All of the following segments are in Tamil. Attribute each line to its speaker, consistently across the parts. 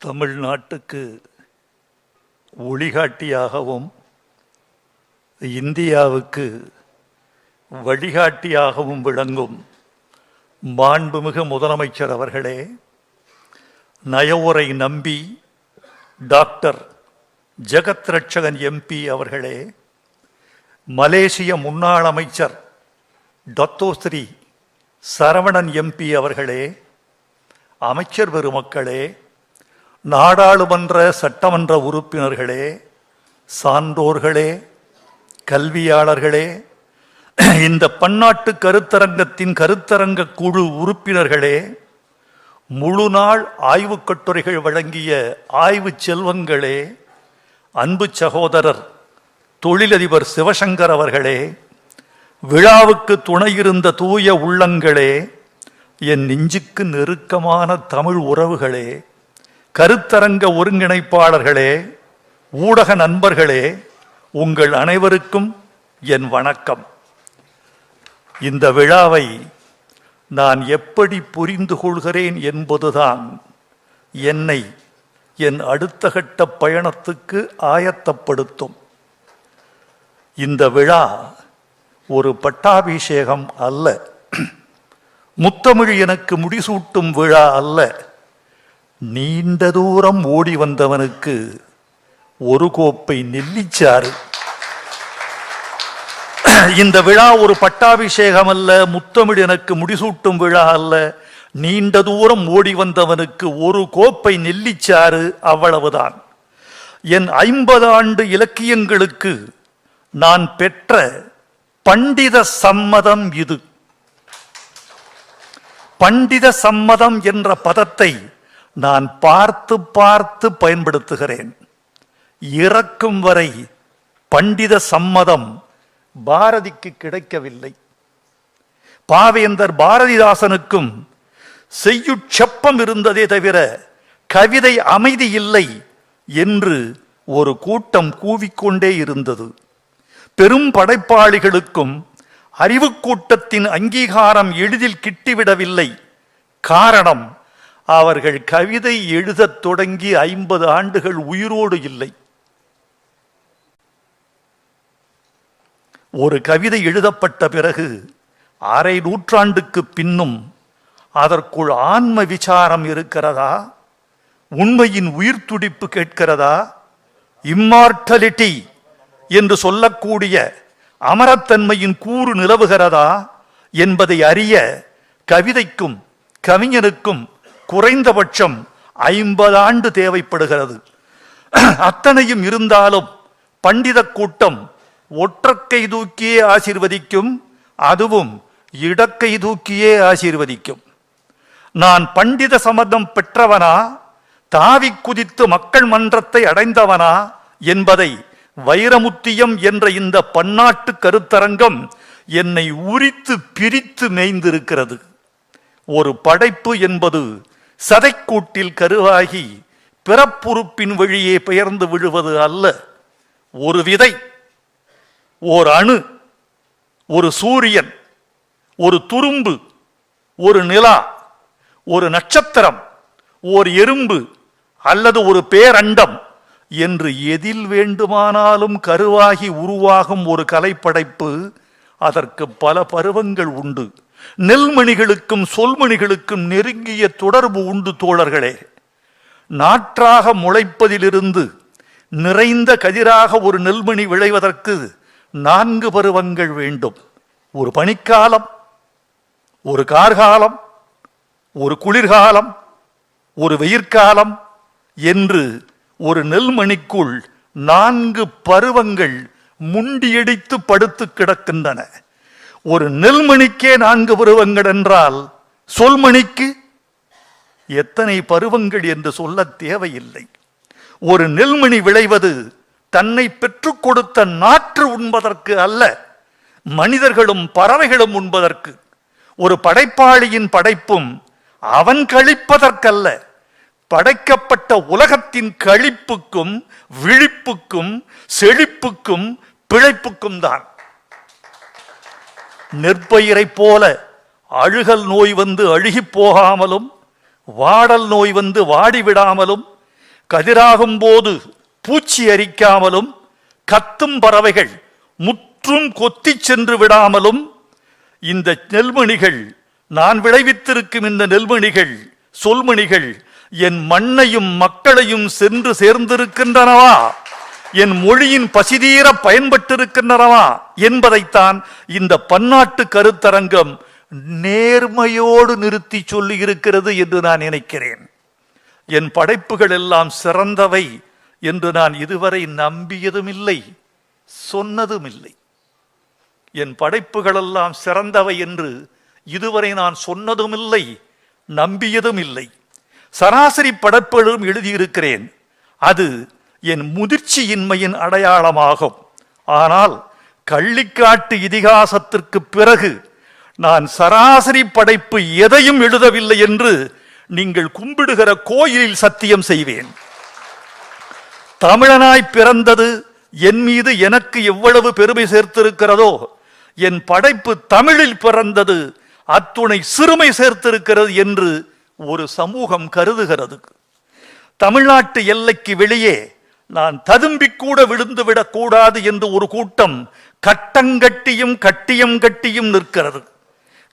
Speaker 1: தமிழ்நாட்டுக்கு ஒளிகாட்டியாகவும் இந்தியாவுக்கு வழிகாட்டியாகவும் விளங்கும் மாண்புமிகு முதலமைச்சர் அவர்களே நயவுரை நம்பி டாக்டர் ஜெகத் ரட்சகன் எம்பி அவர்களே மலேசிய முன்னாள் அமைச்சர் டத்தோஸ்ரீ சரவணன் எம்பி அவர்களே அமைச்சர் பெருமக்களே நாடாளுமன்ற சட்டமன்ற உறுப்பினர்களே சான்றோர்களே கல்வியாளர்களே இந்த பன்னாட்டு கருத்தரங்கத்தின் கருத்தரங்க குழு உறுப்பினர்களே முழு நாள் ஆய்வு கட்டுரைகள் வழங்கிய ஆய்வு செல்வங்களே அன்பு சகோதரர் தொழிலதிபர் சிவசங்கர் அவர்களே விழாவுக்கு துணையிருந்த தூய உள்ளங்களே என் நெஞ்சுக்கு நெருக்கமான தமிழ் உறவுகளே கருத்தரங்க ஒருங்கிணைப்பாளர்களே ஊடக நண்பர்களே உங்கள் அனைவருக்கும் என் வணக்கம். இந்த விழாவை நான் எப்படி புரிந்து கொள்கிறேன் என்பதுதான் என்னை என் அடுத்த கட்ட பயணத்துக்கு ஆயத்தப்படுத்தும். இந்த விழா ஒரு பட்டாபிஷேகம் அல்ல. முத்தமிழ் எனக்கு முடிசூட்டும் விழா அல்ல. நீண்ட தூரம் ஓடி வந்தவனுக்கு ஒரு கோப்பை நெல்லிச்சாறு. இந்த விழா ஒரு பட்டாபிஷேகம் அல்ல முத்தமிழ் எனக்கு முடிசூட்டும் விழா அல்ல. நீண்ட தூரம் ஓடி வந்தவனுக்கு ஒரு கோப்பை நெல்லிச்சாறு அவ்வளவுதான். என் ஐம்பது ஆண்டு இலக்கியங்களுக்கு நான் பெற்ற பண்டித சம்மதம் இது. பண்டித சம்மதம் என்ற பதத்தை நான் பார்த்து பார்த்து பயன்படுத்துகிறேன். இறக்கும் வரை பண்டித சம்மதம் பாரதிக்கு கிடைக்கவில்லை. பாவேந்தர் பாரதிதாசனுக்கும் செய்யுட்செப்பம் இருந்ததே தவிர கவிதை அமைதி இல்லை என்று ஒரு கூட்டம் கூவிக்கொண்டே இருந்தது. பெரும் படைப்பாளிகளுக்கும் அறிவு கூட்டத்தின் அங்கீகாரம் எளிதில் கிட்டிவிடவில்லை. காரணம் அவர்கள் கவிதை எழுதத் தொடங்கி ஐம்பது ஆண்டுகள் உயிரோடு இல்லை. ஒரு கவிதை எழுதப்பட்ட பிறகு அரை நூற்றாண்டுக்கு பின்னும் அதற்குள் ஆன்ம விசாரம் இருக்கிறதா? உண்மையின் உயிர் துடிப்பு கேட்கிறதா? இம்மார்டலிட்டி என்று சொல்லக்கூடிய அமரத்தன்மையின் கூறு நிலவுகிறதா என்பதை அறிய கவிதைக்கும் கவிஞனுக்கும் குறைந்தபட்சம் ஐம்பது ஆண்டு தேவைப்படுகிறது. அத்தனையும் இருந்தாலும் பண்டித கூட்டம் ஒற்றக்கை தூக்கியே ஆசீர்வதிக்கும் அதுவும் இடக்கை தூக்கியே ஆசீர்வதிக்கும். நான் பண்டித சம்மதம் பெற்றவனா தாவி குதித்து மக்கள் மன்றத்தை அடைந்தவனா என்பதை வைரமுத்தியம் என்ற இந்த பன்னாட்டு கருத்தரங்கம் என்னை உரித்து பிரித்து மேய்ந்திருக்கிறது. ஒரு படைப்பு என்பது சதைக்கூட்டில் கருவாகி பிறப்புறுப்பின் வழியே பெயர்ந்து விழுவது அல்ல. ஒரு விதை ஓர் அணு ஒரு சூரியன் ஒரு துரும்பு ஒரு நிலா ஒரு நட்சத்திரம் ஓர் எறும்பு அல்லது ஒரு பேரண்டம் என்று எதில் வேண்டுமானாலும் கருவாகி உருவாகும் ஒரு கலைப்படைப்பு அதற்கு பல பருவங்கள் உண்டு. நெல்மணிகளுக்கும் சொல்மணிகளுக்கும் நெருங்கிய தொடர்பு உண்டு தோழர்களே. நாற்றாக முளைப்பதிலிருந்து நிறைந்த கதிராக ஒரு நெல்மணி விளைவதற்கு நான்கு பருவங்கள் வேண்டும். ஒரு பனிக்காலம் ஒரு கார்காலம் ஒரு குளிர்காலம் ஒரு வெயிர்காலம் என்று ஒரு நெல்மணிக்குள் நான்கு பருவங்கள் முண்டியடித்து படுத்து கிடக்கின்றன. ஒரு நெல்மணிக்கே நான்கு பருவங்கள் என்றால் சொல்மணிக்கு எத்தனை பருவங்கள் என்று சொல்ல தேவையில்லை. ஒரு நெல்மணி விளைவது தன்னை பெற்றுக் கொடுத்த நாற்று உண்பதற்கு அல்ல மனிதர்களும் பறவைகளும் உண்பதற்கு. ஒரு படைப்பாளியின் படைப்பும் அவன் கழிப்பதற்கல்ல படைக்கப்பட்ட உலகத்தின் கழிப்புக்கும் விழிப்புக்கும் செழிப்புக்கும் பிழைப்புக்கும் தான். நெற்பயிரைப் போல அழுகல் நோய் வந்து அழுகிப் போகாமலும் வாடல் நோய் வந்து வாடிவிடாமலும் கதிராகும் போது பூச்சி அரிக்காமலும் கத்தும் பறவைகள் முற்றும் கொத்திச் சென்று விடாமலும் இந்த நெல்மணிகள் நான் விளைவித்திருக்கும் இந்த நெல்மணிகள் சொல்மணிகள் என் மண்ணையும் மக்களையும் சென்று சேர்ந்திருக்கின்றனவா? என் மொழியின் பசிதீர பயன்பட்டிருக்கின்றனவா என்பதைத்தான் இந்த பன்னாட்டு கருத்தரங்கம் நேர்மையோடு நிறுத்தி சொல்லி இருக்கிறது என்று நான் நினைக்கிறேன். என் படைப்புகள் எல்லாம் சிறந்தவை என்று நான் இதுவரை நம்பியதும் இல்லை சொன்னதும் இல்லை என் படைப்புகளெல்லாம் சிறந்தவை என்று இதுவரை நான் சொன்னதும் இல்லை நம்பியதும் இல்லை சராசரி படைப்புகளும் எழுதியிருக்கிறேன். அது என் முதிர்ச்சியின்மையின் அடையாளமாகும். ஆனால் கள்ளிக்காட்டு இதிகாசத்திற்கு பிறகு நான் சராசரி படைப்பு எதையும் எழுதவில்லை என்று நீங்கள் கும்பிடுகிற கோயிலில் சத்தியம் செய்வேன். தமிழனாய் பிறந்தது என் மீது எனக்கு எவ்வளவு பெருமை சேர்த்திருக்கிறதோ என் படைப்பு தமிழில் பிறந்தது அத்துணை சிறுமை சேர்த்திருக்கிறது என்று ஒரு சமூகம் கருதுகிறது. தமிழ்நாட்டு எல்லைக்கு வெளியே நான் ததும்பிக்கூட விழுந்து விடக் கூடாது என்று ஒரு கூட்டம் கட்டங்கட்டியும் கட்டியம் கட்டியும் நிற்கிறது.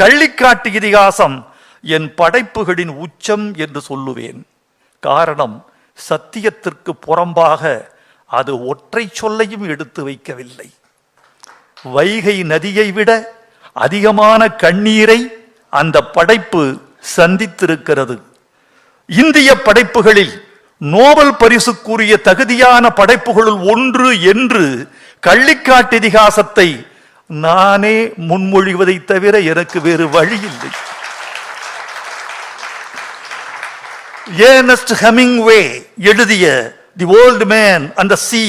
Speaker 1: கள்ளிக்காட்டு இதிகாசம் என் படைப்புகளின் உச்சம் என்று சொல்லுவேன். காரணம் சத்தியத்திற்கு புறம்பாக அது ஒற்றை சொல்லையும் எடுத்து வைக்கவில்லை. வைகை நதியை விட அதிகமான கண்ணீரை அந்த படைப்பு சந்தித்திருக்கிறது. இந்திய படைப்புகளில் நோபல் பரிசுக்குரிய தகுதியான படைப்புகளுள் ஒன்று என்று கள்ளிக்காட்டு இதிகாசத்தை நானே முன்மொழிவதை தவிர எனக்கு வேறு வழி இல்லை ஏர்னஸ்ட் ஹெமிங்வே எழுதிய the old man and the sea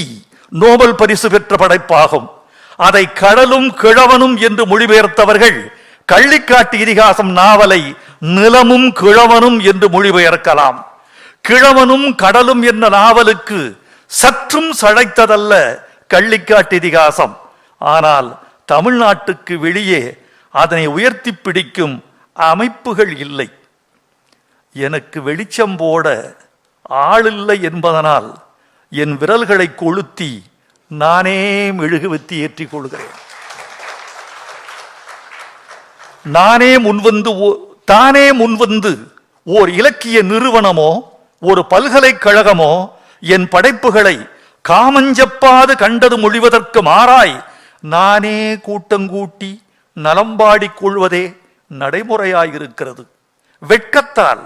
Speaker 1: Nobel பரிசு பெற்ற படைப்பாகும். அதை கடலும் கிழவனும் என்று மொழிபெயர்த்தவர்கள் கள்ளிக்காட்டு இதிகாசம் நாவலை நிலமும் கிழவனும் என்று மொழிபெயர்க்கலாம். கிழவனும் கடலும் என்ற நாவலுக்கு சற்றும் சளைத்ததல்ல கள்ளிக்காட்டு இதிகாசம். ஆனால் தமிழ்நாட்டுக்கு வெளியே அதனை உயர்த்தி பிடிக்கும் அமைப்புகள் இல்லை. எனக்கு வெளிச்சம் போட ஆளில்லை என்பதனால் என் விரல்களை கொளுத்தி நானே மெழுகுவத்தி ஏற்றிக் கொள்கிறேன். நானே முன்வந்து ஓ- தானே முன்வந்து ஓர் இலக்கிய நிறுவனமோ ஒரு பல்கலைக்கழகமோ என் படைப்புகளை காமஞ்சப்பாது கண்டது மொழிவதற்கு மாறாய் நானே கூட்டங்கூட்டி நலம்பாடிக் கொள்வதே நடைமுறையாயிருக்கிறது. வெட்கத்தால்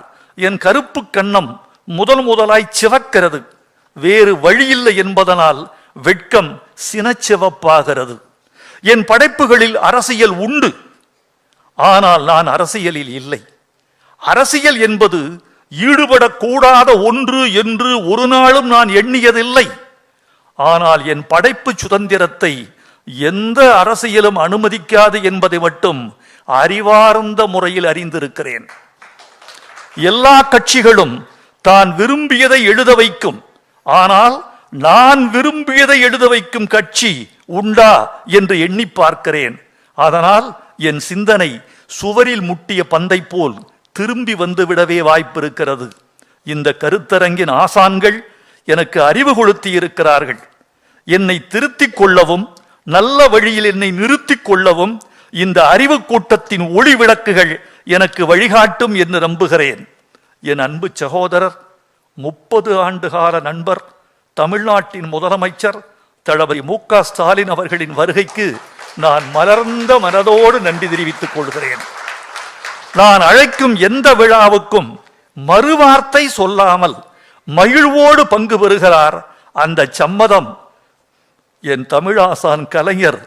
Speaker 1: என் கருப்பு கண்ணம் முதல் முதலாய் சிவக்கிறது. வேறு வழியில்லை என்பதனால் வெட்கம் சினச்சிவப்பாகிறது. என் படைப்புகளில் அரசியல் உண்டு. ஆனால் நான் அரசியலில் இல்லை. அரசியல் என்பது ஈடுபடக்கூடாத ஒன்று என்று ஒரு நாளும் நான் எண்ணியதில்லை. ஆனால் என் படைப்பு சுதந்திரத்தை எந்த அரசியலும் அனுமதிக்காது என்பதை மட்டும் அறிவார்ந்த முறையில் அறிந்திருக்கிறேன். எல்லா கட்சிகளும் தான் விரும்பியதை எழுத வைக்கும். ஆனால் நான் விரும்பியதை எழுத வைக்கும் கட்சி உண்டா என்று எண்ணி பார்க்கிறேன். அதனால் என் சிந்தனை சுவரில் முட்டிய பந்தை போல் திரும்பி வந்துவிடவே வாய்ப்பிருக்கிறது இந்த கருத்தரங்கின் ஆசான்கள் எனக்கு அறிவு கொளுத்தி இருக்கிறார்கள். என்னை திருத்திக் கொள்ளவும் நல்ல வழியில் என்னை நிறுத்திக் கொள்ளவும் இந்த அறிவு கூட்டத்தின் ஒளி விளக்குகள் எனக்கு வழிகாட்டும் என்று நம்புகிறேன். என் அன்பு சகோதரர் முப்பது ஆண்டுகால நண்பர் தமிழ்நாட்டின் முதலமைச்சர் தளபதி மு க ஸ்டாலின் அவர்களின் வருகைக்கு நான் மலர்ந்த மனதோடு நன்றி தெரிவித்துக் கொள்கிறேன். நான் அழைக்கும் எந்த விழாவுக்கும் மறுவார்த்தை சொல்லாமல் மகிழ்வோடு பங்கு பெறுகிறார் அந்த சம்மதம். என் தமிழாசான் கலைஞர்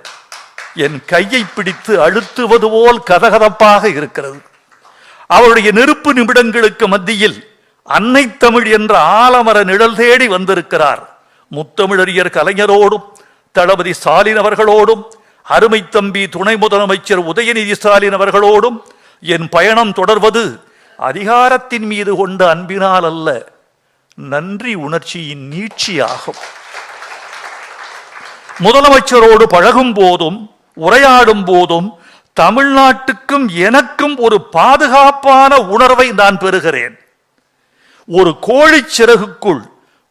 Speaker 1: என் கையை பிடித்து அழுத்துவது போல் கதகதப்பாக இருக்கிறது. அவருடைய நெருப்பு நிமிடங்களுக்கு மத்தியில் அன்னை தமிழ் என்ற ஆலமர நிழல் தேடி வந்திருக்கிறார். முத்தமிழறியர் கலைஞரோடும் தளபதி ஸ்டாலின் அவர்களோடும் அருமை தம்பி துணை முதலமைச்சர் உதயநிதி ஸ்டாலின் அவர்களோடும் என் பயணம் தொடர்வது அதிகாரத்தின் மீது கொண்ட அன்பினால் அல்ல நன்றி உணர்ச்சியின் நீட்சியாகும். முதலமைச்சரோடு பழகும் போதும் உரையாடும் போதும் தமிழ்நாட்டுக்கும் எனக்கும் ஒரு பாதுகாப்பான உணர்வை நான் பெறுகிறேன். ஒரு கோழி சிறகுக்குள்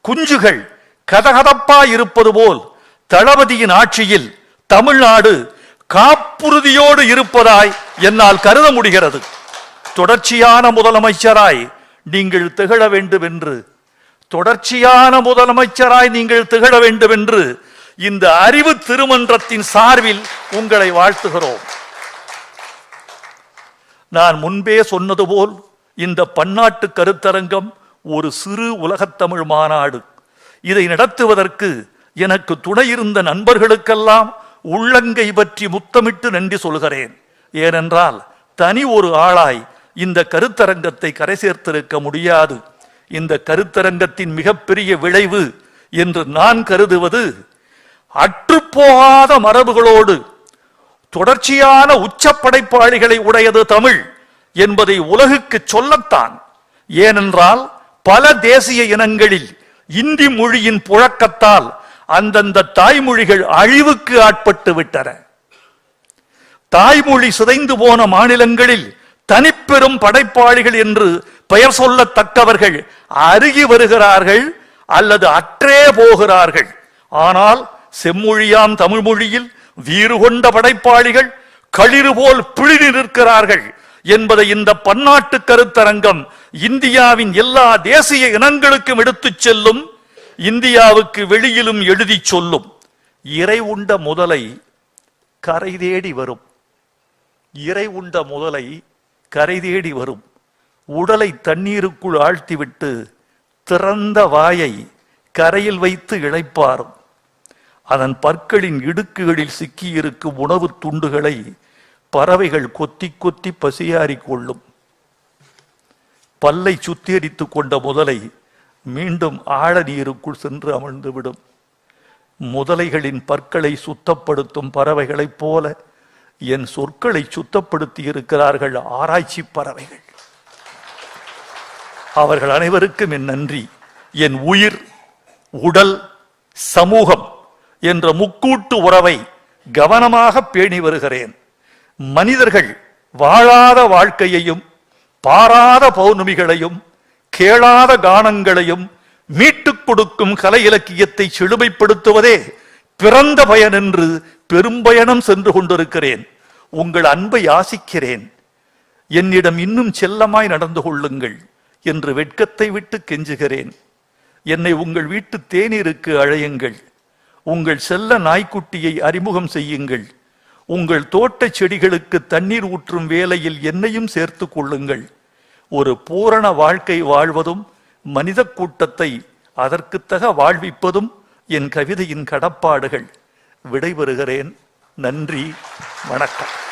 Speaker 1: குஞ்சுகள் கதகதப்பா இருப்பது போல் தளபதியின் ஆட்சியில் தமிழ்நாடு காப்புறுதியோடு இருப்பதாய் என்னால் கருத முடிகிறது. தொடர்ச்சியான முதலமைச்சராய் நீங்கள் திகழ வேண்டும் என்று தொடர்ச்சியான முதலமைச்சராய் நீங்கள் திகழ வேண்டும் என்று இந்த அறிவு திருமன்றத்தின் சார்பில் உங்களை வாழ்த்துகிறோம். நான் முன்பே சொன்னது போல் இந்த பன்னாட்டு கருத்தரங்கம் ஒரு சிறு உலகத்தமிழ் மாநாடு. இதை நடத்துவதற்கு எனக்கு துணை இருந்த நண்பர்களுக்கெல்லாம் உள்ளங்கை பற்றி முத்தமிட்டு நன்றி சொல்கிறேன். ஏனென்றால் தனி ஒரு ஆளாய் இந்த கருத்தரங்கத்தை கரை சேர்த்திருக்க முடியாது. இந்த கருத்தரங்கத்தின் மிகப்பெரிய விளைவு என்று நான் கருதுவது அற்றுப்போகாத மரபுகளோடு தொடர்ச்சியான உச்சப்படைப்பாளிகளை உடையது தமிழ் என்பதை உலகுக்கு சொல்லத்தான். ஏனென்றால் பல தேசிய இனங்களில் இந்தி மொழியின் புழக்கத்தால் அந்தந்த தாய்மொழிகள் அழிவுக்கு ஆட்பட்டு விட்டன. தாய்மொழி சிதைந்து போன மாநிலங்களில் தனிப்பெரும் படைப்பாளிகள் என்று பெயர் சொல்லத்தக்கவர்கள் அருகி வருகிறார்கள் அல்லது அற்றே போகிறார்கள். ஆனால் செம்மொழியாம் தமிழ் மொழியில் வீறு கொண்ட படைப்பாளிகள் களிறு போல் பிழிந்து நிற்கிறார்கள் என்பதை இந்த பன்னாட்டு கருத்தரங்கம் இந்தியாவின் எல்லா தேசிய இனங்களுக்கும் எடுத்துச் செல்லும் இந்தியாவுக்கு வெளியிலும் எழுதிச் சொல்லும் இறை உண்ட முதலை கரை தேடி வரும். இறை உண்ட முதலை கரை தேடி வரும். உடலை தண்ணீருக்குள் ஆழ்த்திவிட்டு திறந்த வாயை கரையில் வைத்து இளைப்பாரும் அதன் பற்களின் இடுக்குகளில் சிக்கியிருக்கும் உணவுத் துண்டுகளை பறவைகள் கொத்தி கொத்தி பசியாறிக் கொள்ளும். பல்லை சுத்திகரித்துக் கொண்ட முதலை மீண்டும் ஆழ நீருக்குள் சென்று அமர்ந்துவிடும் முதலைகளின் பற்களை சுத்தப்படுத்தும் பறவைகளைப் போல என் சொற்களை சுத்தப்படுத்தி இருக்கிறார்கள் ஆராய்ச்சி பறவைகள். அவர்கள் அனைவருக்கும் என் நன்றி. என் உயிர் உடல் சமூகம் என்ற முக்கூட்டு உறவை கவனமாக பேணி வருகிறேன். மனிதர்கள் வாழாத வாழ்க்கையையும் பாராத பௌர்ணமிகளையும் கேளாத கானங்களையும் மீட்டுக் கொடுக்கும் கலை இலக்கியத்தை செழுமைப்படுத்துவதே பிறந்த பயன் என்று பெரும்பயணம் சென்று கொண்டிருக்கிறேன். உங்கள் அன்பை ஆசிக்கிறேன். என்னிடம் இன்னும் செல்லமாய் நடந்து கொள்ளுங்கள் என்று வெட்கத்தை விட்டு கெஞ்சுகிறேன். என்னை உங்கள் வீட்டு தேநீருக்கு அழையுங்கள். உங்கள் செல்ல நாய்க்குட்டியை அறிமுகம் செய்யுங்கள். உங்கள் தோட்டச் செடிகளுக்கு தண்ணீர் ஊற்றும் வேலையில் என்னையும் சேர்த்து கொள்ளுங்கள். ஒரு பூரண வாழ்க்கை வாழ்வதும் மனித கூட்டத்தை அதற்குத்தக வாழ்விப்பதும் என் கவிதையின் கடப்பாடுகள். விடைபெறுகிறேன். நன்றி. வணக்கம்.